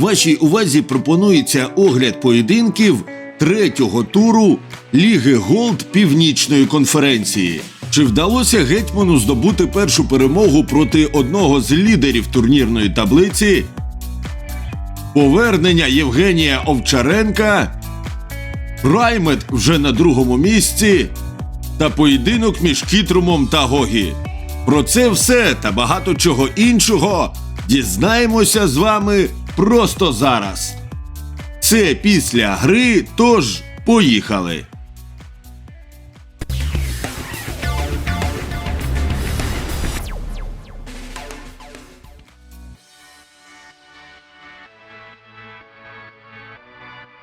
Вашій увазі пропонується огляд поєдинків третього туру Ліги Голд Північної конференції. Чи вдалося гетьману здобути першу перемогу проти одного з лідерів турнірної таблиці? Повернення Євгенія Овчаренка, Праймет вже на другому місці та поєдинок між Кітрумом та Гогі. Про це все та багато чого іншого дізнаємося з вами просто зараз. Це після гри, тож поїхали.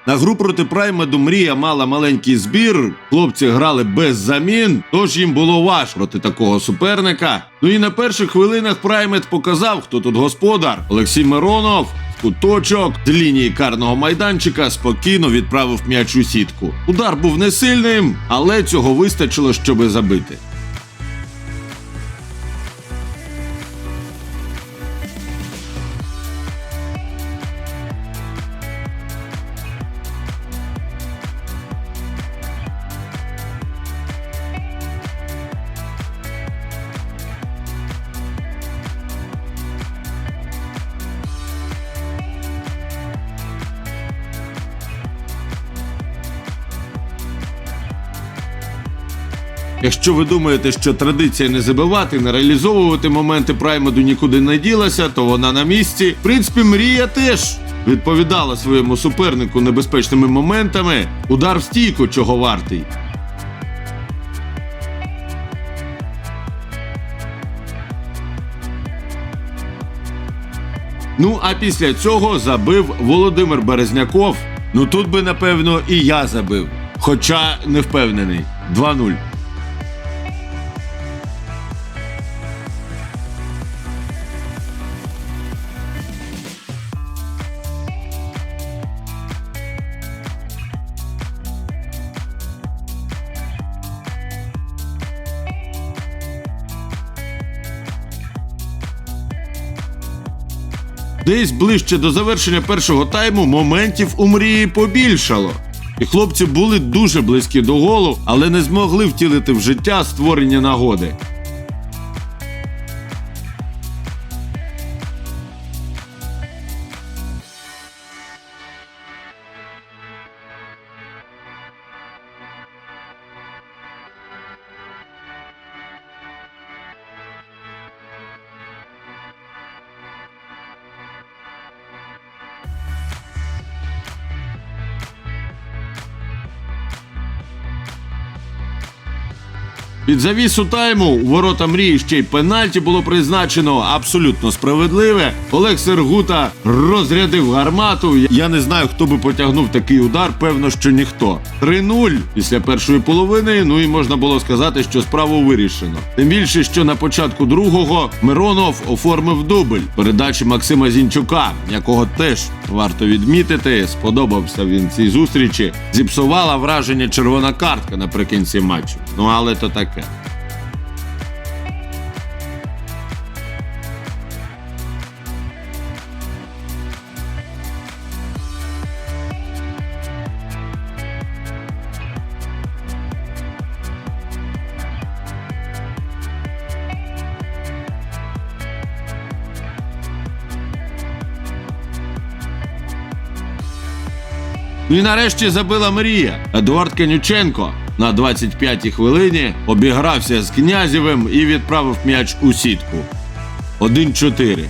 На гру проти Праймеду Мрія мала маленький збір. Хлопці грали без замін, тож їм було важко проти такого суперника. Ну і на перших хвилинах Праймед показав, хто тут господар. Олексій Миронов куточок з лінії карного майданчика спокійно відправив м'яч у сітку. Удар був не сильним, але цього вистачило, щоби забити. Якщо ви думаєте, що традиція не забивати, не реалізовувати моменти праймеду нікуди не ділася, то вона на місці. В принципі, мрія теж відповідала своєму супернику небезпечними моментами. Удар в стійку, чого вартий. Ну а після цього забив Володимир Березняков. Ну тут би напевно і я забив. Хоча не впевнений. 2-0. Десь ближче до завершення першого тайму моментів у мрії побільшало. І хлопці були дуже близькі до голу, але не змогли втілити в життя створення нагоди. Під завісу тайму у ворота мрії ще й пенальті було призначено абсолютно справедливе. Олег Сергута розрядив гармату. Я не знаю, хто би потягнув такий удар. Певно, що ніхто. 3-0 після першої половини. Ну і можна було сказати, що справу вирішено. Тим більше, що на початку другого Миронов оформив дубль передачі Максима Зінчука, якого теж варто відмітити. Сподобався він цій зустрічі. Зіпсувала враження червона картка наприкінці матчу. Ну але то таке. Ну і нарешті забила Мрія. Едуард Канюченко на 25-й хвилині обігрався з князєвим і відправив м'яч у сітку. 1-4.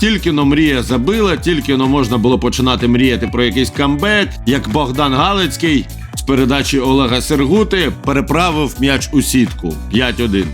Тільки но мрія забила, тільки но можна було починати мріяти про якийсь камбек, як Богдан Галицький передачі Олега Сергути переправив м'яч у сітку 5-1.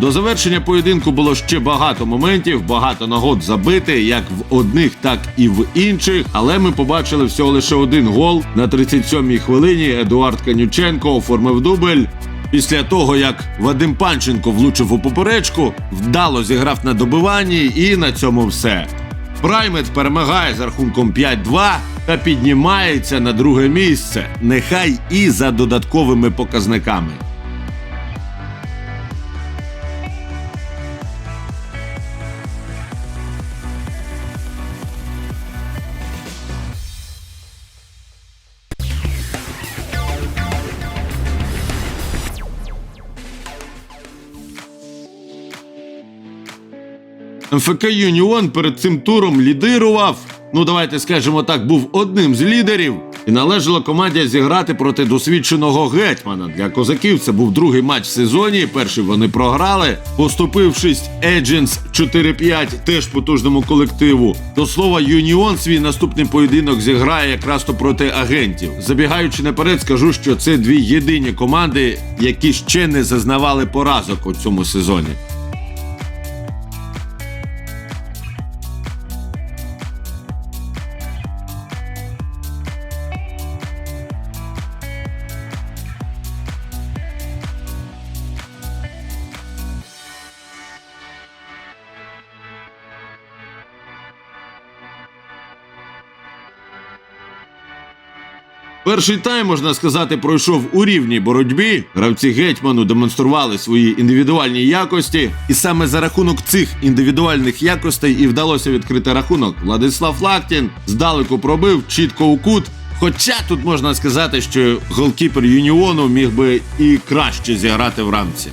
До завершення поєдинку було ще багато моментів, багато нагод забити, як в одних, так і в інших. Але ми побачили всього лише один гол на 37-й хвилині. Едуард Канюченко оформив дубль. Після того, як Вадим Панченко влучив у поперечку, вдало зіграв на добиванні, і на цьому все. Праймет перемагає з рахунком 5-2 та піднімається на друге місце, нехай і за додатковими показниками. МФК Юніон перед цим туром лідирував. Ну, давайте скажемо так, був одним з лідерів, і належало команді зіграти проти досвідченого гетьмана. Для козаків це був другий матч в сезоні. Перший вони програли, поступившись Agents 4-5 теж потужному колективу. До слова, Юніон свій наступний поєдинок зіграє якраз то проти агентів. Забігаючи наперед, скажу, що це дві єдині команди, які ще не зазнавали поразок у цьому сезоні. Перший тайм, можна сказати, пройшов у рівній боротьбі. Гравці гетьману демонстрували свої індивідуальні якості, і саме за рахунок цих індивідуальних якостей і вдалося відкрити рахунок. Владислав Лактін здалеку пробив чітко у кут. Хоча тут можна сказати, що голкіпер Юніону міг би і краще зіграти в рамці.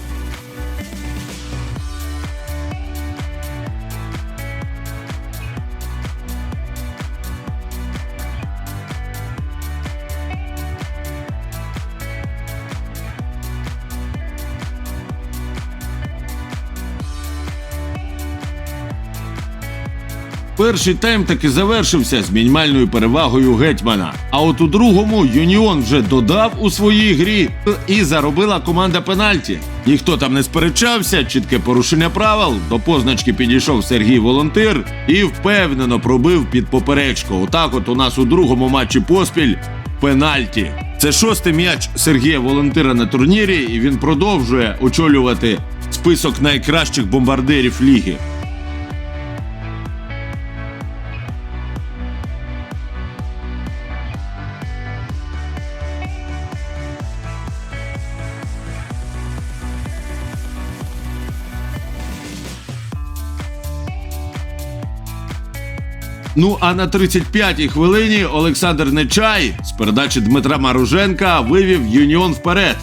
Перший тайм таки завершився з мінімальною перевагою гетьмана. А от у другому Юніон вже додав у своїй грі і заробила команда пенальті. Ніхто там не сперечався, чітке порушення правил. До позначки підійшов Сергій Волонтир і впевнено пробив під поперечку. Отак, от у нас у другому матчі поспіль пенальті. Це шостий м'яч Сергія Волонтира на турнірі, і він продовжує очолювати список найкращих бомбардирів ліги. Ну а на 35-й хвилині Олександр Нечай з передачі Дмитра Маруженка вивів Юніон вперед.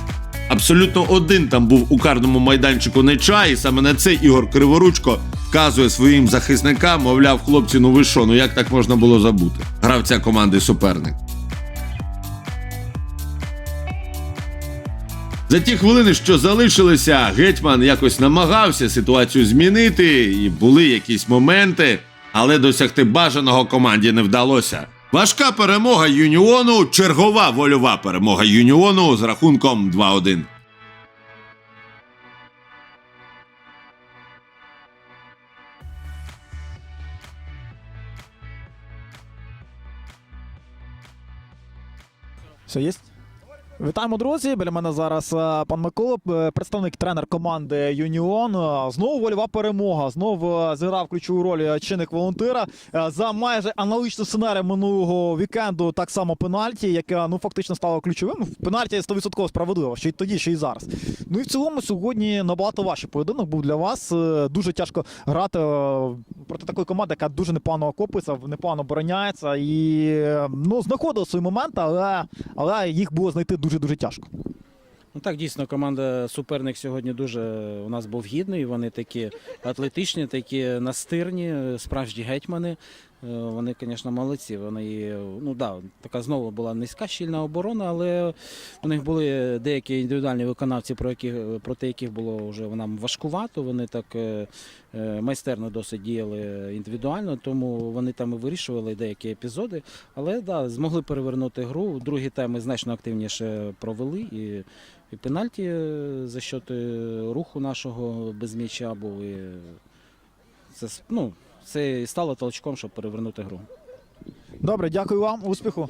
Абсолютно один там був у карному майданчику Нечай, і саме на це Ігор Криворучко вказує своїм захисникам, мовляв, хлопці, ну ви що, ну як так можна було забути? Гравця команди суперник. За ті хвилини, що залишилися, гетьман якось намагався ситуацію змінити, і були якісь моменти, але досягти бажаного команді не вдалося. Важка перемога Юніону, чергова вольова перемога Юніону з рахунком 2-1. Все є? Вітаємо, друзі. Біля мене зараз е, пан Микола, е, представник тренер команди Юніон. Е, Знову вольова перемога. Знову зіграв ключову роль чинник волонтера. За майже аналогічну сценарію минулого вікенду так само пенальті, яке ну фактично стало ключовим. Пенальті 100% справедливо, що й тоді, що й зараз. Ну і в цілому сьогодні набагато важчий поєдинок був для вас. Дуже тяжко грати проти такої команди, яка дуже непогано окопується, непогано обороняється і ну знаходила свої моменти, але, але їх було знайти дуже дуже тяжко. Ну так, дійсно, команда суперник сьогодні дуже у нас був гідний. Вони такі атлетичні, такі настирні, справжні гетьмани. Е, Вони, звісно, молодці. Вони, ну да, така знову була низька щільна оборона, але у них були деякі індивідуальні виконавці, про яких, проти яких було вже нам важкувато. Вони так е, е, майстерно досить діяли індивідуально, тому вони там і вирішували деякі епізоди. Але да, змогли перевернути гру. Другі теми значно активніше провели. І, і пенальті за счет руху нашого без м'яча був. Це, ну, це і стало толчком, щоб перевернути гру. Добре, дякую вам, успіху.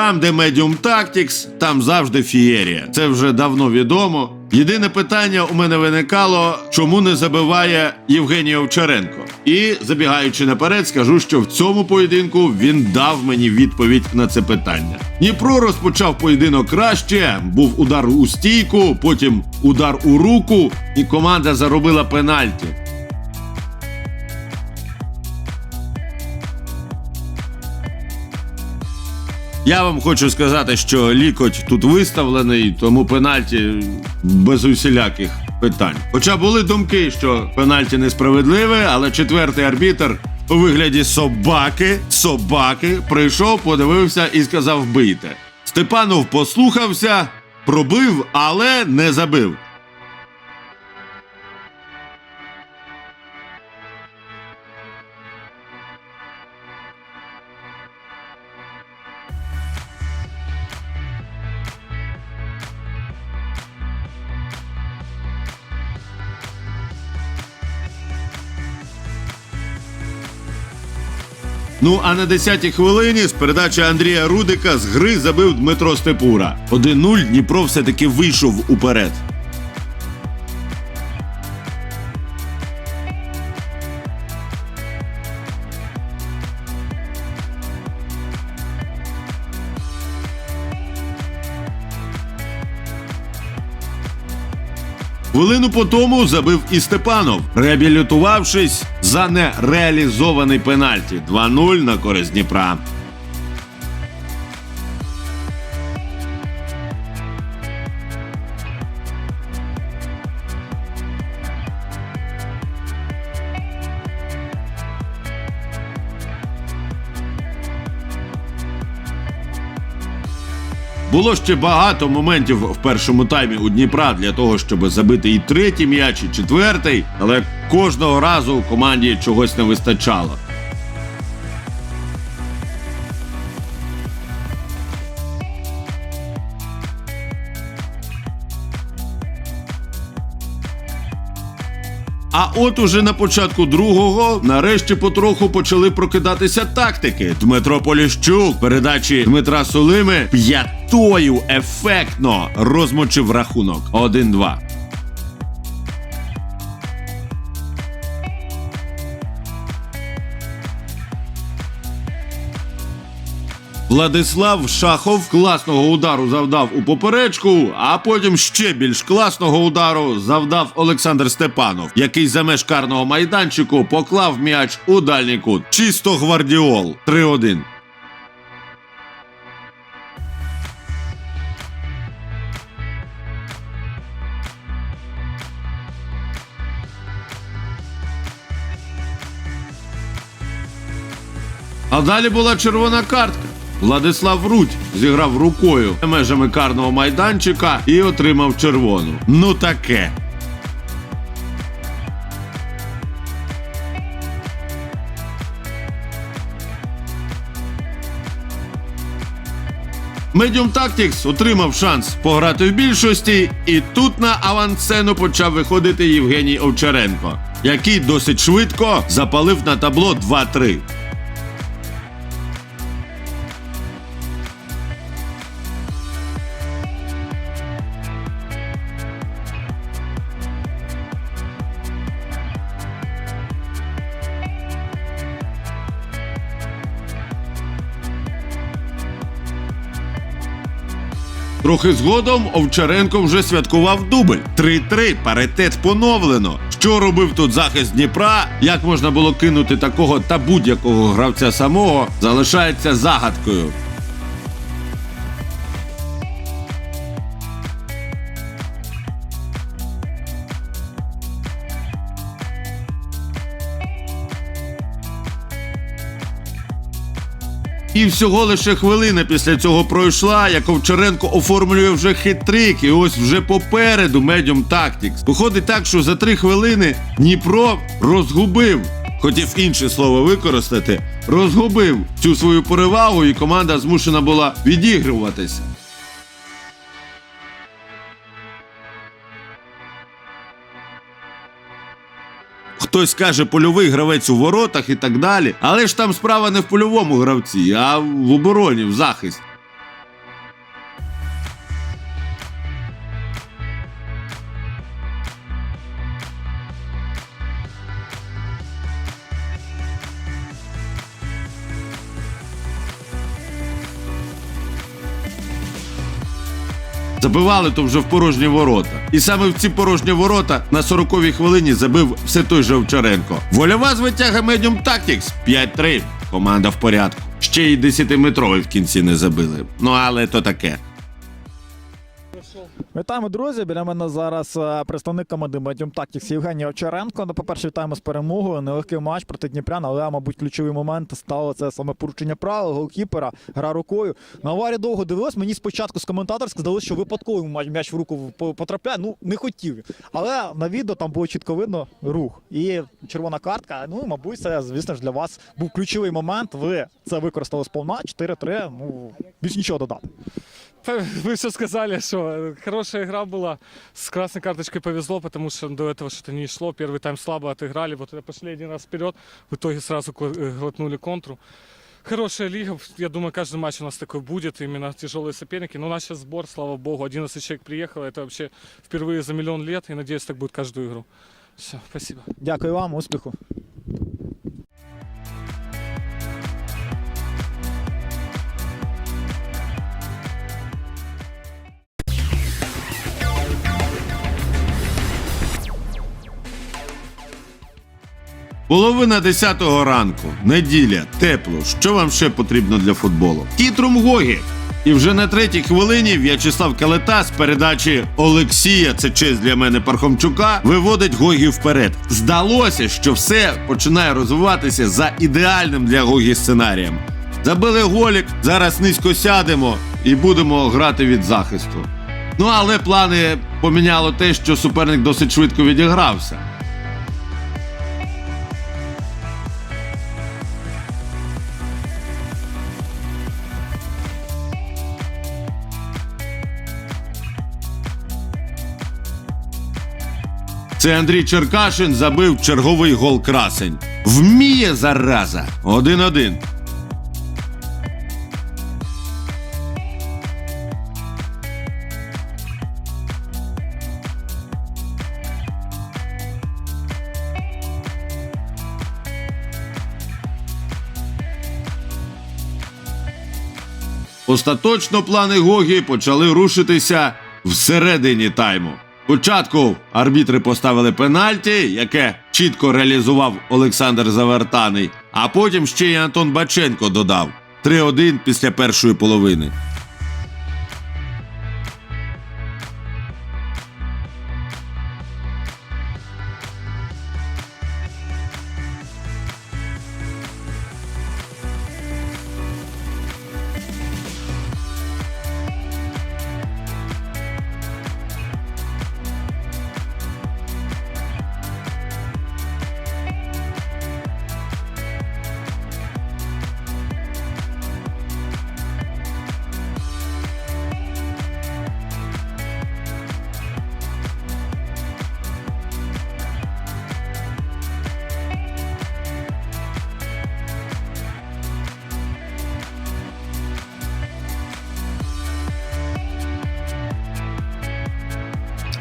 Там, де Medium Tactics, там завжди фієрія. Це вже давно відомо. Єдине питання у мене виникало, чому не забиває Євгеній Овчаренко. І забігаючи наперед, скажу, що в цьому поєдинку він дав мені відповідь на це питання. Дніпро розпочав поєдинок краще. Був удар у стійку, потім удар у руку, і команда заробила пенальті. Я вам хочу сказати, що лікоть тут виставлений, тому пенальті без усіляких питань. Хоча були думки, що пенальті несправедливе, але четвертий арбітр у вигляді собаки, собаки прийшов, подивився і сказав бийте. Степанов послухався, пробив, але не забив. Ну а на 10-й хвилині з передачі Андрія Рудика з гри забив Дмитро Степура. 1-0 Дніпро все-таки вийшов уперед. Хвилину по тому забив і Степанов, реабілітувавшись за нереалізований пенальті. 2-0 на користь Дніпра. Було ще багато моментів в першому таймі у Дніпра для того, щоб забити і третій м'яч, і четвертий, але кожного разу у команді чогось не вистачало. А от уже на початку другого нарешті потроху почали прокидатися тактики. Дмитро Поліщук передачі Дмитра Сулими п'ятою ефектно розмочив рахунок 1-2. Владислав Шахов класного удару завдав у поперечку, а потім ще більш класного удару завдав Олександр Степанов, який за меж карного майданчику поклав м'яч у дальній кут. Чисто гвардіол 3-1. А далі була червона картка. Владислав Рудь зіграв рукою межами карного майданчика і отримав червону. Ну таке. Medium Tactics отримав шанс пограти в більшості, і тут на авансцену почав виходити Євгеній Овчаренко, який досить швидко запалив на табло 2-3. Трохи згодом Овчаренко вже святкував дубль. 3-3, паритет поновлено. Що робив тут захист Дніпра? Як можна було кинути такого та будь-якого гравця самого, залишається загадкою. І всього лише хвилина після цього пройшла, як Овчаренко оформлює вже хитрик, і ось вже попереду медіум Тактікс. Виходить так, що за три хвилини Дніпро розгубив. Хотів інше слово використати, розгубив цю свою перевагу, і команда змушена була відігруватися. Хтось каже польовий гравець у воротах і так далі. Але ж там справа не в польовому гравці, а в обороні, в захисті. Забивали то вже в порожні ворота. І саме в ці порожні ворота на 40-й хвилині забив все той же Овчаренко. Вольова з витяга Medium Tactics 5-3. Команда в порядку. Ще й 10-метровий в кінці не забили. Ну але то таке. Вітаємо, друзі. Біля мене зараз е, представник команди Medium Tactics Євгеній Овчаренко. Ну, по-перше, вітаємо з перемогою. Нелегкий матч проти Дніпрян, але, мабуть, ключовий момент стало це саме порушення правил голкіпера, гра рукою. На аварі довго дивилась. Мені спочатку з коментаторська здалося, що випадково м'яч в руку потрапляє. Ну, не хотів. Але на відео там було чітко видно рух. І червона картка. Ну, мабуть, це, звісно ж, для вас був ключовий момент. Ви це використали сповна. 4-3. Ну, більш нічого додати. Та Вы все сказали, что э, хорошая игра была. С красной карточкой повезло, потому что до этого что-то не шло. Первый тайм слабо отыграли. Вот это пошли один раз вперед. В итоге сразу ко- э, глотнули контру. Хорошая лига. Я думаю, каждый матч у нас такой будет. Именно тяжелые соперники. Но у нас сейчас сбор, слава богу. 11 человек приехало. Это вообще впервые за миллион лет. И надеюсь, так будет каждую игру. Все, спасибо. Дякую вам, успіху. Половина десятого ранку, неділя, тепло. Що вам ще потрібно для футболу? Кітрум Гогі. І вже на третій хвилині В'ячеслав Калета з передачі Олексія, це честь для мене Пархомчука, виводить Гогі вперед. Здалося, що все починає розвиватися за ідеальним для Гогі сценарієм. Забили голік, зараз низько сядемо і будемо грати від захисту. Ну але плани поміняло те, що суперник досить швидко відігрався. Це Андрій Черкашин забив черговий гол красень. Вміє зараза. 1-1. Остаточно плани Гогі почали рушитися всередині тайму. Спочатку арбітри поставили пенальті, яке чітко реалізував Олександр Завертаний, а потім ще й Антон Баченко додав 3-1 після першої половини.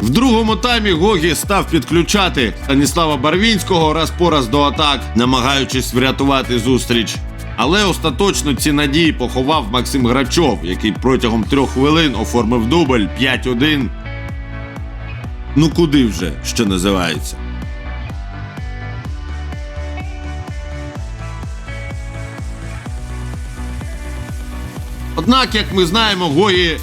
В другому таймі Гогі став підключати Станіслава Барвінського раз по раз до атак, намагаючись врятувати зустріч. Але остаточно ці надії поховав Максим Грачов, який протягом трьох хвилин оформив дубль 5-1. Ну куди вже що називається? Однак, як ми знаємо, Гої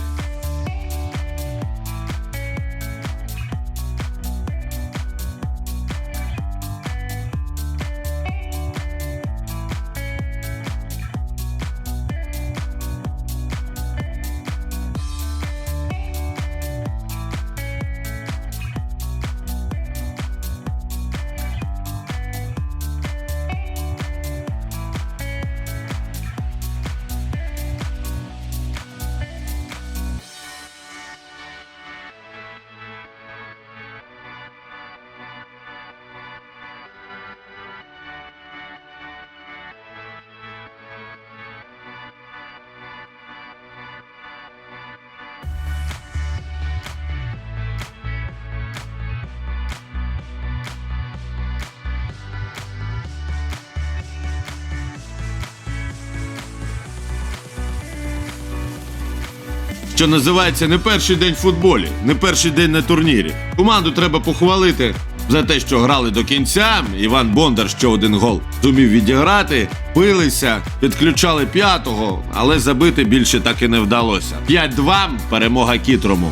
що називається не перший день в футболі, не перший день на турнірі. Команду треба похвалити за те, що грали до кінця. Іван Бондар ще один гол зумів відіграти, билися, підключали п'ятого, але забити більше так і не вдалося. 5-2 перемога Кітрому.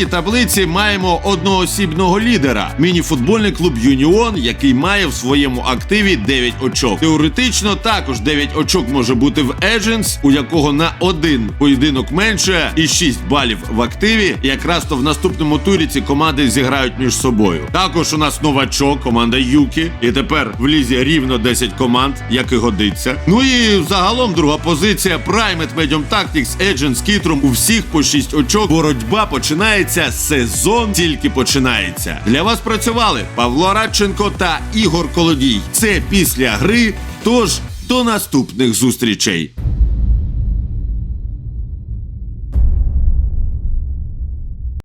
Турнірній таблиці маємо одноосібного лідера мініфутбольний клуб Юніон, який має в своєму активі 9 очок. Теоретично також 9 очок може бути в Едженс, у якого на один поєдинок менше і 6 балів в активі. Якраз то в наступному турі ці команди зіграють між собою. Також у нас новачок, команда Юкі, і тепер в лізі рівно 10 команд, як і годиться. Ну і загалом друга позиція Private Medium Tactics, Agents, Кітрум. У всіх по 6 очок. Боротьба починається. Сезон тільки починається. Для вас працювали Павло Радченко та Ігор Колодій. Це після гри. Тож до наступних зустрічей.